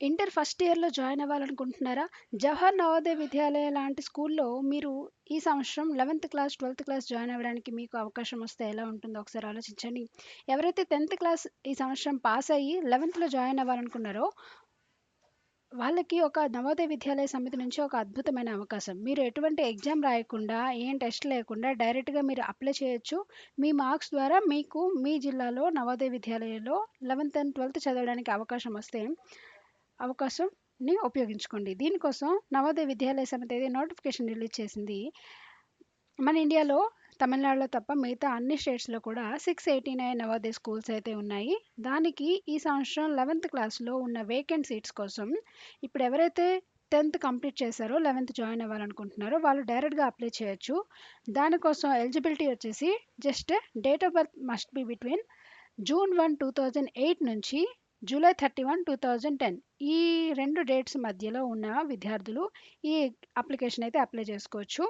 Inter first ఇయర్‌లో join అవ్వాలనుకుంటున్నారా? జవహర్ నవోదయ విద్యాలయ లాంటి స్కూల్‌లో మీరు ఈ సంవత్సరం 11థ్ క్లాస్, 12థ్ క్లాస్ జాయిన్ అవ్వడానికి మీకు అవకాశం వస్తే ఎలా ఉంటుందో ఒకసారి ఆలోచించండి. ఎవరైతే 10థ్ క్లాస్ ఈ సంవత్సరం పాస్ అయ్యి 11థ్‌లో జాయిన్ అవ్వాలనుకున్నారో వాళ్ళకి ఒక నవోదయ విద్యాలయ సమితి నుంచి ఒక అద్భుతమైన అవకాశం. మీరు ఎటువంటి ఎగ్జామ్ రాయకుండా, ఏం టెస్ట్ లేకుండా డైరెక్ట్‌గా మీరు అప్లై చేయొచ్చు. మీ మార్క్స్ ద్వారా మీకు మీ జిల్లాలో నవోదయ విద్యాలయంలో 11థ్ అండ్ 12థ్ చదవడానికి అవకాశం వస్తే అవకాశంని ఉపయోగించుకోండి. దీనికోసం నవోదయ విద్యాలయ సమితి అయితే నోటిఫికేషన్ రిలీజ్ చేసింది. మన ఇండియాలో తమిళనాడులో తప్ప మిగతా అన్ని స్టేట్స్‌లో కూడా 689 నవోదయ స్కూల్స్ అయితే ఉన్నాయి. దానికి ఈ సంవత్సరం 11థ్ క్లాస్‌లో ఉన్న వేకెంట్ సీట్స్ కోసం ఇప్పుడు ఎవరైతే 10థ్ కంప్లీట్ చేశారో 11థ్ జాయిన్ అవ్వాలనుకుంటున్నారో వాళ్ళు డైరెక్ట్‌గా అప్లై చేయొచ్చు. దానికోసం ఎలిజిబిలిటీ వచ్చేసి just date of birth must be between June 1, 2008 నుంచి జూలై 31, 2010 ఈ రెండు డేట్స్ మధ్యలో ఉన్న విద్యార్థులు ఈ అప్లికేషన్ అయితే అప్లై చేసుకోవచ్చు.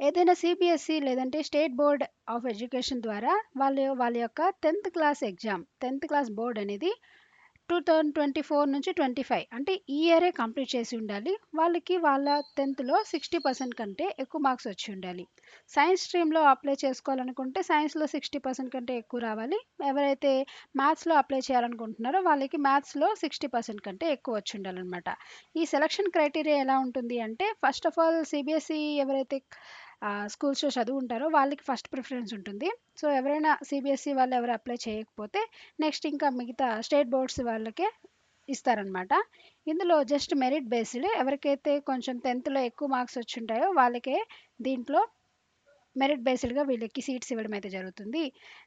ఏదైనా సిబిఎస్ఈ లేదంటే స్టేట్ బోర్డ్ ఆఫ్ ఎడ్యుకేషన్ ద్వారా వాళ్ళ వాళ్ళ యొక్క 10థ్ క్లాస్ ఎగ్జామ్ 10థ్ క్లాస్ బోర్డ్ అనేది 2024 నుంచి 25 అంటే ఈ ఇయరే కంప్లీట్ చేసి ఉండాలి. వాళ్ళకి వాళ్ళ 10థ్‌లో 60% కంటే ఎక్కువ మార్క్స్ వచ్చి ఉండాలి. సైన్స్ స్ట్రీమ్‌లో అప్లై చేసుకోవాలనుకుంటే సైన్స్‌లో 60% కంటే ఎక్కువ రావాలి. ఎవరైతే మ్యాథ్స్‌లో అప్లై చేయాలనుకుంటున్నారో వాళ్ళకి మ్యాథ్స్‌లో 60% కంటే ఎక్కువ వచ్చి ఉండాలన్నమాట ఈ సెలక్షన్ క్రైటీరియా ఎలా ఉంటుంది అంటే ఫస్ట్ ఆఫ్ ఆల్ సిబిఎస్ఈ ఎవరైతే స్కూల్స్లో స్కూల్స్‌లో చదువుంటారో వాళ్ళకి ఫస్ట్ ప్రిఫరెన్స్ ఉంటుంది. సో ఎవరైనా సీబీఎస్‌ఈ వాళ్ళు ఎవరు అప్లై చేయకపోతే నెక్స్ట్ ఇంకా మిగతా స్టేట్ బోర్డ్స్ వాళ్ళకే ఇస్తారనమాట. ఇందులో జస్ట్ మెరిట్ బేస్డ్ ఎవరికైతే కొంచెం 10థ్‌లో ఎక్కువ మార్క్స్ వచ్చింటాయో వాళ్ళకే దీంట్లో మెరిట్ బేస్డ్‌గా వీళ్ళకి సీట్స్ ఇవ్వడం అయితే జరుగుతుంది.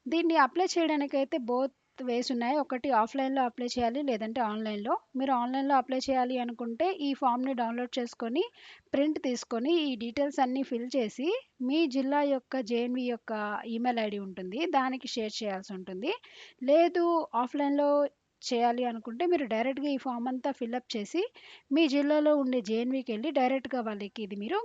దీన్ని అప్లై చేయడానికైతే బోత్ వేస్ ఉన్నాయి. ఒకటి ఆఫ్‌లైన్‌లో అప్లై చేయాలి. లేదంటే ఆన్‌లైన్‌లో. మీరు ఆన్‌లైన్‌లో అప్లై చేయాలి అనుకుంటే ఈ ఫామ్‌ని డౌన్‌లోడ్ చేసుకొని ప్రింట్ తీసుకొని ఈ డీటెయిల్స్ అన్నీ ఫిల్ చేసి మీ జిల్లా యొక్క జేఎన్వి యొక్క ఈమెయిల్ ఐడి ఉంటుంది. దానికి షేర్ చేయాల్సి ఉంటుంది. లేదు ఆఫ్‌లైన్‌లో చేయాలి అనుకుంటే మీరు డైరెక్ట్‌గా ఈ ఫామ్ అంతా ఫిలప్ చేసి మీ జిల్లాలో ఉండే జేఎన్‌వీకెళ్ళి డైరెక్ట్‌గా వాళ్ళకి ఇది మీరు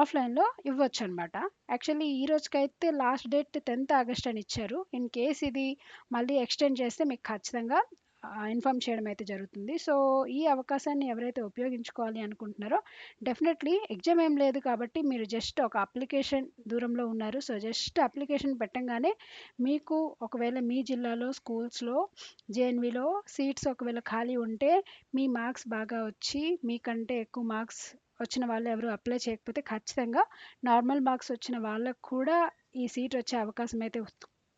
ఆఫ్లైన్లో ఇవ్వచ్చు అనమాట యాక్చువల్లీ ఈ రోజుకైతే లాస్ట్ డేట్ 10థ్ ఆగస్ట్ అని ఇచ్చారు. ఇన్ కేస్ ఇది మళ్ళీ ఎక్స్‌టెండ్ చేస్తే మీకు ఖచ్చితంగా ఇన్ఫామ్ ఇన్ఫార్మ్ చేయడం అయితే జరుగుతుంది. సో ఈ అవకాశాన్ని ఎవరైతే ఉపయోగించుకోవాలి అనుకుంటున్నారో డెఫినెట్‌లీ ఎగ్జామ్ ఏం లేదు కాబట్టి మీరు జస్ట్ ఒక అప్లికేషన్ దూరంలో ఉన్నారు. సో జస్ట్ అప్లికేషన్ పెట్టంగానే మీకు ఒకవేళ మీ జిల్లాలో స్కూల్స్‌లో జేఎన్‌వీలో సీట్స్ ఒకవేళ ఖాళీ ఉంటే మీ మార్క్స్ బాగా వచ్చి మీకంటే ఎక్కువ మార్క్స్ వచ్చిన వాళ్ళు ఎవరు అప్లై చేయకపోతే ఖచ్చితంగా నార్మల్ మార్క్స్ వచ్చిన వాళ్ళకు కూడా ఈ సీట్ వచ్చే అవకాశం అయితే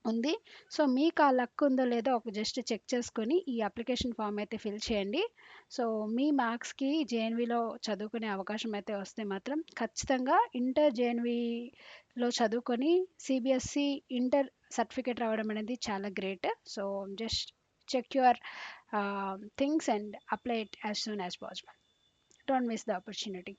ఉంది. సో మీకు ఆ లక్ ఉందో లేదో ఒక జస్ట్ చెక్ చేసుకొని ఈ అప్లికేషన్ ఫామ్ అయితే ఫిల్ చేయండి. సో మీ మార్క్స్‌కి జేఎన్‌వీలో చదువుకునే అవకాశం అయితే వస్తే మాత్రం ఖచ్చితంగా ఇంటర్ జేఎన్‌వీలో చదువుకొని సిబిఎస్సి ఇంటర్ సర్టిఫికేట్ రావడం అనేది చాలా great. So just check your things and apply it as soon as possible. Don't miss the opportunity.